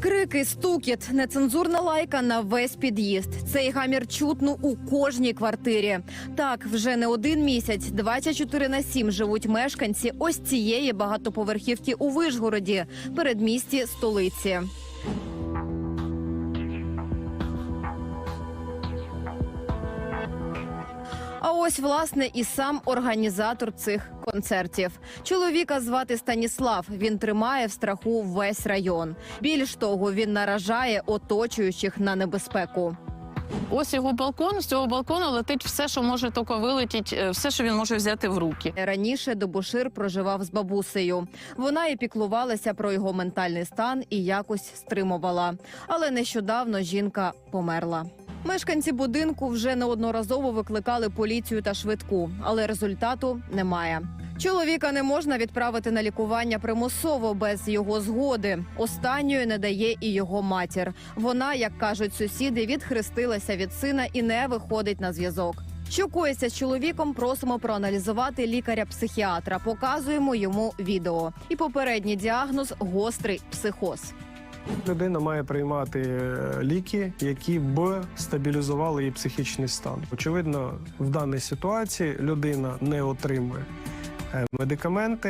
Крики, стукіт, нецензурна лайка на весь під'їзд. Цей гамір чутно у кожній квартирі. Так, вже не один місяць, 24 на 7 живуть мешканці ось цієї багатоповерхівки у Вишгороді, передмісті столиці. А ось власне і сам організатор цих концертів. Чоловіка звати Станіслав. Він тримає в страху весь район. Більш того, він наражає оточуючих на небезпеку. Ось його балкон. З цього балкону летить все, що може тільки вилетіти, е, все, що він може взяти в руки. Раніше Добушир проживав з бабусею. Вона і піклувалася про його ментальний стан і якось стримувала. Але нещодавно жінка померла. Мешканці будинку вже неодноразово викликали поліцію та швидку, але результату немає. Чоловіка не можна відправити на лікування примусово без його згоди. Останньої не дає і його матір. Вона, як кажуть сусіди, відхрестилася від сина і не виходить на зв'язок. Що коїться з чоловіком, просимо проаналізувати лікаря-психіатра. Показуємо йому відео. І попередній діагноз гострий психоз. Людина має приймати е, ліки, які б стабілізували її психічний стан. Очевидно, в даній ситуації людина не отримує е, медикаменти.